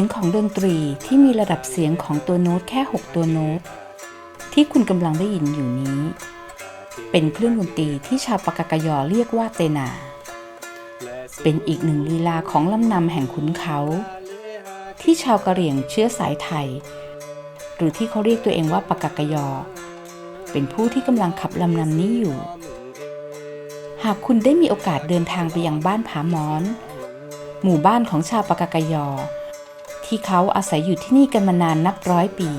สียงของดนตรีที่มีระดับเสียงของตัวโน้ตแค่ 6 ตัวโน้ต ที่คุณกำลังได้ยินอยู่นี้ เป็นเครื่องดนตรีที่ชาวปากากยอเรียกว่าเตนา เป็นอีกหนึ่งลีลาของลำนำแห่งขุนเขา ที่ชาวกะเหรี่ยงเชื้อสายไทย หรือที่เขาเรียกตัวเองว่าปากากยอ เป็นผู้ที่กำลังขับลำนำนี้อยู่ หากคุณได้มีโอกาสเดินทางไปยังบ้านผามอน หมู่บ้านของชาวปากากยอ ที่เขาอาศัยอยู่ที่นี่กันมานานนับร้อยปี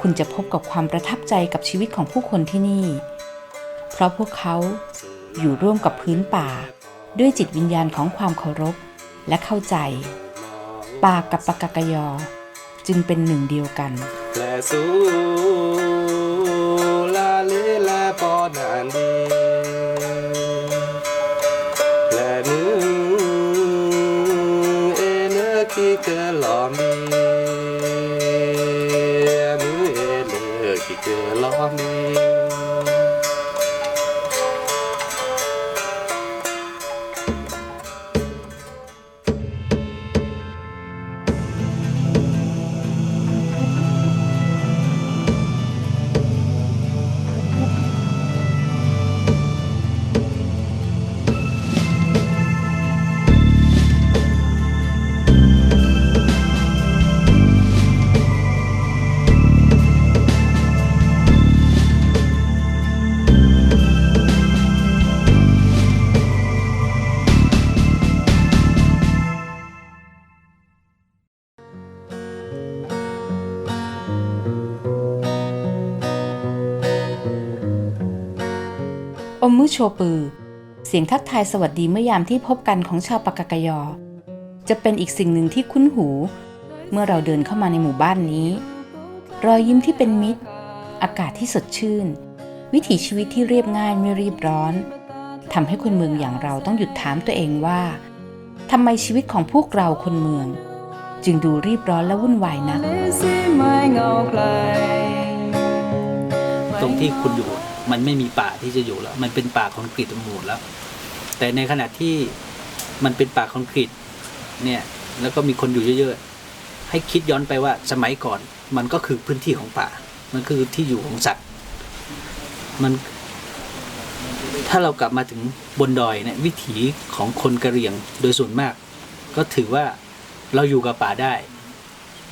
คุณจะพบกับความประทับใจกับชีวิตของผู้คนที่นี่ เพราะพวกเขาอยู่ร่วมกับพื้นป่า ด้วยจิตวิญญาณของความเคารพและเข้าใจ ป่ากับปากากยอ จึงเป็นหนึ่งเดียวกัน อมมือโชปือ เสียงทักทายสวัสดีเมื่อยามที่พบกันของชาวปากากยอ จะเป็นอีกสิ่งหนึ่งที่คุ้นหู เมื่อเราเดินเข้ามาในหมู่บ้านนี้ รอยยิ้มที่เป็นมิตร อากาศที่สดชื่น วิถีชีวิตที่เรียบง่ายไม่รีบร้อนทำให้คนเมืองอย่างเราต้องหยุดถามตัวเองว่าทำไมชีวิตของพวกเราคนเมือง จึงดูรีบร้อนและวุ่นวายนักตรงที่คุณอยู่ มันไม่มีป่าที่จะอยู่แล้ว มันเป็นป่าคอนกรีตหมดแล้ว แต่ในขณะที่มันเป็นป่าคอนกรีตเนี่ยแล้วก็มีคนอยู่เยอะๆ ให้คิดย้อนไปว่าสมัยก่อนมันก็คือพื้นที่ของป่า มันคือที่อยู่ของสัตว์ มัน ถ้าเรากลับมาถึงบนดอยเนี่ยวิถีของคนกะเหรี่ยงโดยส่วนมาก ก็ถือว่าเราอยู่กับป่าได้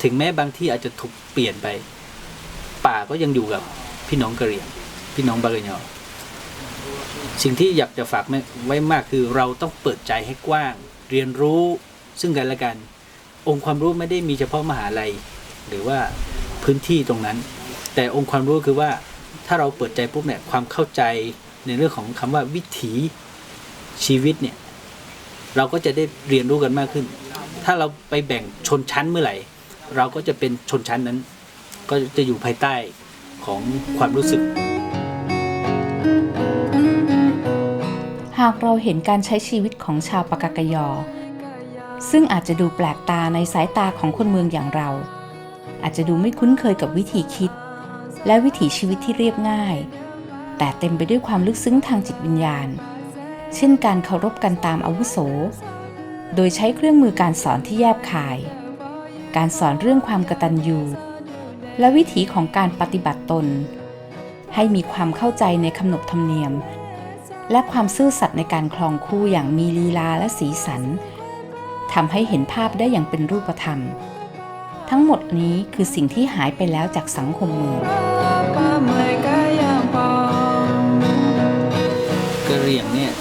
ถึงแม้บางที่อาจจะถูกเปลี่ยนไป ป่าก็ยังอยู่กับพี่น้องกะเหรี่ยง พี่น้องบาเกยอสิ่งที่อยากจะฝากไว้มากคือเราต้องเปิดใจให้กว้าง เรียนรู้ซึ่งกันและกัน องค์ความรู้ไม่ได้มีเฉพาะมหาลัย หรือว่าพื้นที่ตรงนั้น แต่องค์ความรู้คือว่าถ้าเราเปิดใจปุ๊บเนี่ยความเข้าใจในเรื่องของคำว่าวิถีชีวิตเนี่ยเราก็จะได้เรียนรู้กันมากขึ้น ถ้าเราไปแบ่งชนชั้นเมื่อไหร่ เราก็จะเป็นชนชั้นนั้น ก็จะอยู่ภายใต้ของความรู้สึก หากเราเห็นการใช้ชีวิตของชาวปากากยอ ซึ่งอาจจะดูแปลกตาในสายตาของคนเมืองอย่างเรา อาจจะดูไม่คุ้นเคยกับวิธีคิด และวิถีชีวิตที่เรียบง่าย แต่เต็มไปด้วยความลึกซึ้งทางจิตวิญญาณ เช่นการเคารพกันตามอาวุโส โดยใช้เครื่องมือการสอนที่แยบคาย การสอนเรื่องความกตัญญูและวิถีของการปฏิบัติตน ให้มีความเข้าใจในคำนบธรรมเนียม และความซื่อสัตย์ในการคลองคู่อย่างมีลีลาและสีสันทำให้เห็นภาพได้อย่างเป็นรูปธรรม ทั้งหมดนี้คือสิ่งที่หายไปแล้วจากสังคมเมืองกระเหรี่ยงเนี่ย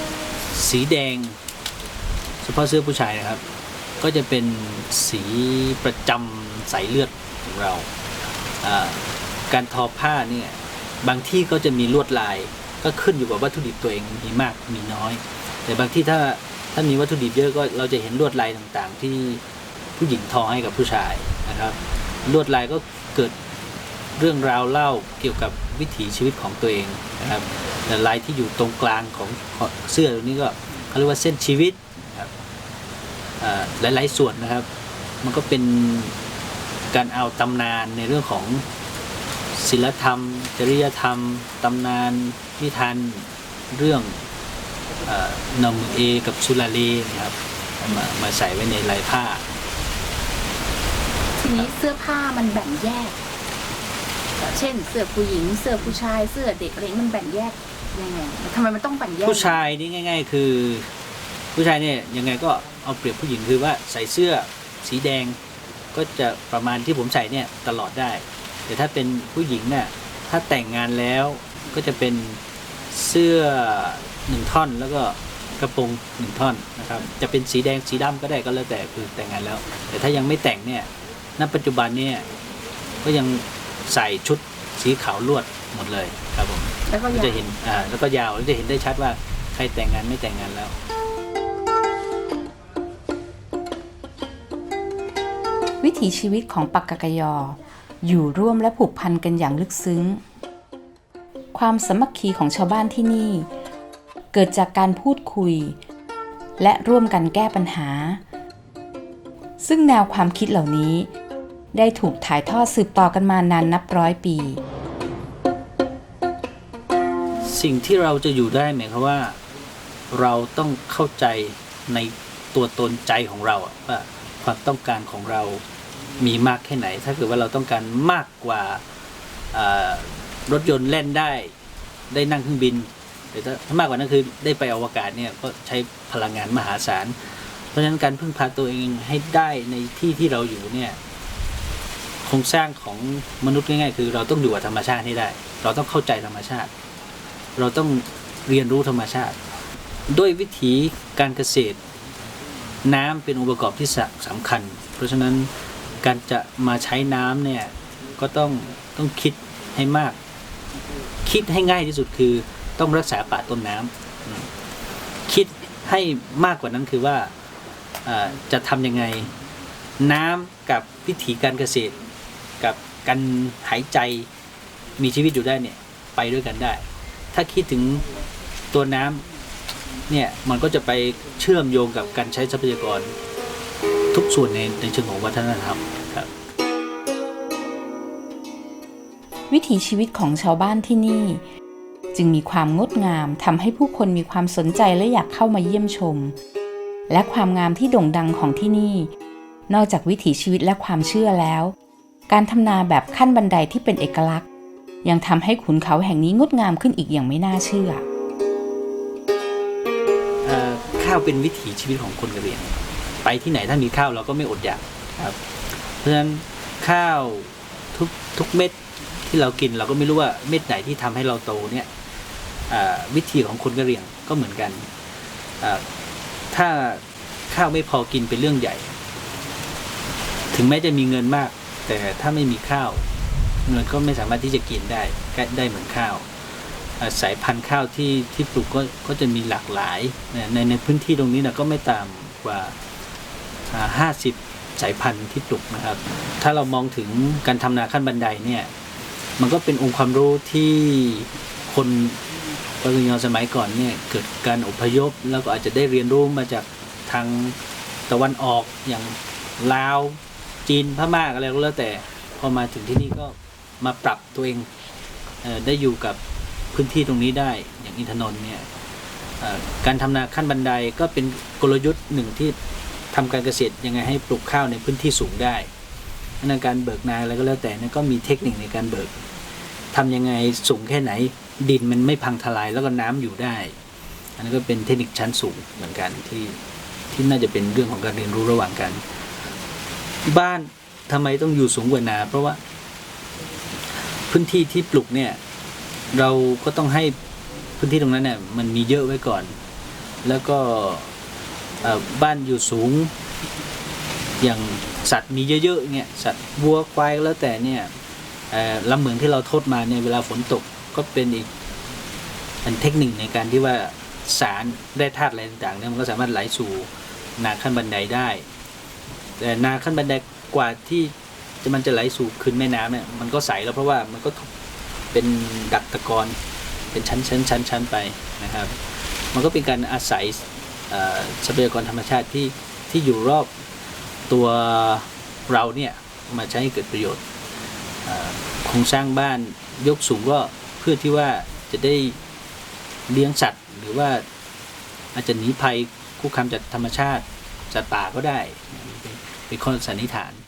สีแดงเฉพาะเสื้อผู้ชายนะครับ ก็จะเป็นสีประจำสายเลือดของเราอ่าการทอผ้าเนี่ยบางที่ก็จะมีลวดลาย ก็ขึ้นอยู่กับวัตถุดิบตัวเองมีมากมีน้อย แต่บางที่ถ้าถ้ามีวัตถุดิบเยอะก็เราจะเห็นลวดลายต่างๆ ที่ผู้หญิงทอให้กับผู้ชายนะครับ ลวดลายก็เกิดเรื่องราวเล่าเกี่ยวกับวิถีชีวิตของตัวเองนะครับแต่ลายที่อยู่ตรงกลางของเสื้อตรงนี้ก็เขาเรียกว่าเส้นชีวิตนะครับหลายๆส่วนนะครับ มันก็เป็นการเอาตำนานในเรื่องของ ศิลธรรม จริยธรรม ตำนานนิทานเรื่องเอ่อนมเอกับสุลาเลนะครับเอามามาใส่ไว้ในลายผ้า ทีนี้เสื้อผ้ามันแบ่งแยก เช่นเสื้อผู้หญิง เสื้อผู้ชาย เสื้อเด็กอะไรมันแบ่งแยกยังไงทำไมมันต้องแบ่งแยก ผู้ชายนี่ง่าย ๆ คือ ผู้ชายเนี่ยยังไงก็เอาเปรียบผู้หญิงคือว่าใส่เสื้อสีแดงก็จะประมาณที่ผมใส่เนี่ยตลอดได้ แต่ถ้าเป็นผู้หญิงเนี่ยถ้าแต่งงานแล้วก็จะเป็นเสื้อหนึ่งท่อนแล้วก็กระโปรงหนึ่งท่อนนะครับจะเป็นสีแดงสีดำก็ได้ก็แล้วแต่คือแต่งงานแล้ว แต่ถ้ายังไม่แต่งเนี่ยณปัจจุบันเนี่ยก็ยังใส่ชุดสีขาวลวดหมดเลยครับผมแล้วก็ก็ยาจะเห็นอ่าแล้วก็ยาวแล้วจะเห็นได้ชัดว่าใครแต่งงานไม่แต่งงานแล้ววิถีชีวิตของปักกะกะยอ อยู่ร่วมและผูกพันกันอย่างลึกซึ้ง ความสมัคคีของชาวบ้านที่นี่ เกิดจากการพูดคุย และร่วมกันแก้ปัญหา ซึ่งแนวความคิดเหล่านี้ ได้ถูกถ่ายทอดสืบต่อกันมานานนับร้อยปี สิ่งที่เราจะอยู่ได้หมายความว่า เราต้องเข้าใจในตัวตนใจของเราว่าความต้องการของเรา มีมากแค่ไหน ถ้าเกิดว่าเราต้องการมากกว่ารถยนต์แล่นได้ ได้นั่งเครื่องบินแต่ถ้าถ้ามากกว่านั้นคือได้ไปอวกาศเนี่ยก็ใช้พลังงานมหาศาล เพราะฉะนั้นการพึ่งพาตัวเองให้ได้ในที่ที่เราอยู่เนี่ยโครงสร้างของมนุษย์ง่ายๆ คือ เราต้องอยู่กับธรรมชาติให้ได้ เราต้องเข้าใจธรรมชาติ เราต้องเรียนรู้ธรรมชาติ ด้วยวิธีการเกษตร น้ำเป็นองค์ประกอบที่สสำคัญ เพราะฉะนั้น การจะมาใช้น้ำเนี่ยก็ต้องต้องคิดให้มาก คิดให้ง่ายที่สุดคือต้องรักษาป่าต้นน้ำคิดให้มากกว่านั้นคือว่าจะทำยังไงน้ำกับวิถีการเกษตร กับการหายใจมีชีวิตอยู่ได้เนี่ยไปด้วยกันได้ ถ้าคิดถึงตัวน้ำเนี่ยมันก็จะไปเชื่อมโยงกับการใช้ทรัพยากร ส่วนในในเชิงของวัฒนธรรมครับ วิถีชีวิตของชาวบ้านที่นี่ จึงมีความงดงามทำให้ผู้คนมีความสนใจและอยากเข้ามาเยี่ยมชม และความงามที่โด่งดังของที่นี่ นอกจากวิถีชีวิตและความเชื่อแล้ว การทำนาแบบขั้นบันไดที่เป็นเอกลักษณ์ ยังทำให้ขุนเขาแห่งนี้งดงามขึ้นอีกอย่างไม่น่าเชื่อเอ่อข้าวเป็นวิถีชีวิตของคนกะเหรี่ยง ไปที่ไหนถ้ามีข้าวเราก็ไม่อดอยากครับเพราะฉะนั้นข้าวทุกทุกเม็ดที่เรากินเราก็ไม่รู้ว่าเม็ดไหนที่ทำให้เราโตเนี่ยอ่าวิธีของคนกะเหรี่ยงก็เหมือนกันอ่าถ้าข้าวไม่พอกินเป็นเรื่องใหญ่ ถึงแม้จะมีเงินมาก แต่ถ้าไม่มีข้าว เงินก็ไม่สามารถที่จะกินได้ได้ได้เหมือนข้าวอ่าสายพันธุ์ข้าวที่ที่ปลูกก็ก็จะมีหลากหลายนะในในพื้นที่ตรงนี้นะก็ไม่ต่ำกว่า ห้าสิบสายพันธุ์ที่ปลูกนะครับ ถ้าเรามองถึงการทำนาขั้นบันไดเนี่ยมันก็เป็นองค์ความรู้ที่คนปริญญาสมัยก่อนเนี่ยเกิดการอพยพ แล้วก็อาจจะได้เรียนรู้มาจากทางตะวันออกอย่างลาวจีนพม่าอะไรก็แล้วแต่พอมาถึงที่นี่ก็มาปรับตัวเองเออได้อยู่กับพื้นที่ตรงนี้ได้อย่างอินทนนท์เนี่ยการทำนาขั้นบันไดก็เป็นกลยุทธ์หนึ่งที่ ทำการเกษตรยังไงให้ปลูกข้าวในพื้นที่สูงได้ในการเบิกนาอะไรก็แล้วแต่นั่นก็มีเทคนิคในการเบิกทำยังไงสูงแค่ไหน ดินมันไม่พังทลายแล้วก็น้ำอยู่ได้ อันนั้นก็เป็นเทคนิคชั้นสูงเหมือนกันที่ที่น่าจะเป็นเรื่องของการเรียนรู้ระหว่างกัน บ้านทำไมต้องอยู่สูงกว่านา เพราะว่าพื้นที่ที่ปลูกเนี่ยเราก็ต้องให้พื้นที่ตรงนั้นเนี่ยมันมีเยอะไว้ก่อน แล้วก็ บ้านอยู่สูง อย่างสัตว์มีเยอะๆเนี่ยสัตว์วัวควายแล้วแต่เนี่ยลำเหมืองที่เราทดมาเนี่ยเวลาฝนตกก็เป็นอีกเป็นเทคนิคในการที่ว่าสารได้ธาตุอะไรต่างๆเนี่ยมันก็สามารถไหลสู่นาขั้นบันไดได้ แต่นาขั้นบันไดกว่าที่จะมันจะไหลสู่คืนแม่น้ำเนี่ยมันก็ใสแล้วเพราะว่ามันก็เป็นดักตะกอนเป็นชั้นชั้นชั้นชั้นไปนะครับ มันก็เป็นการอาศัย ทรัพยากรธรรมชาติที่ที่อยู่รอบตัวเราเนี่ยมาใช้ให้เกิดประโยชน์โครงสร้างบ้านยกสูงก็เพื่อที่ว่าจะได้เลี้ยงสัตว์ หรือว่าอาจจะหนีภัยคุกคามจากธรรมชาติจากป่าก็ได้เป็นเป็นข้อสันนิษฐาน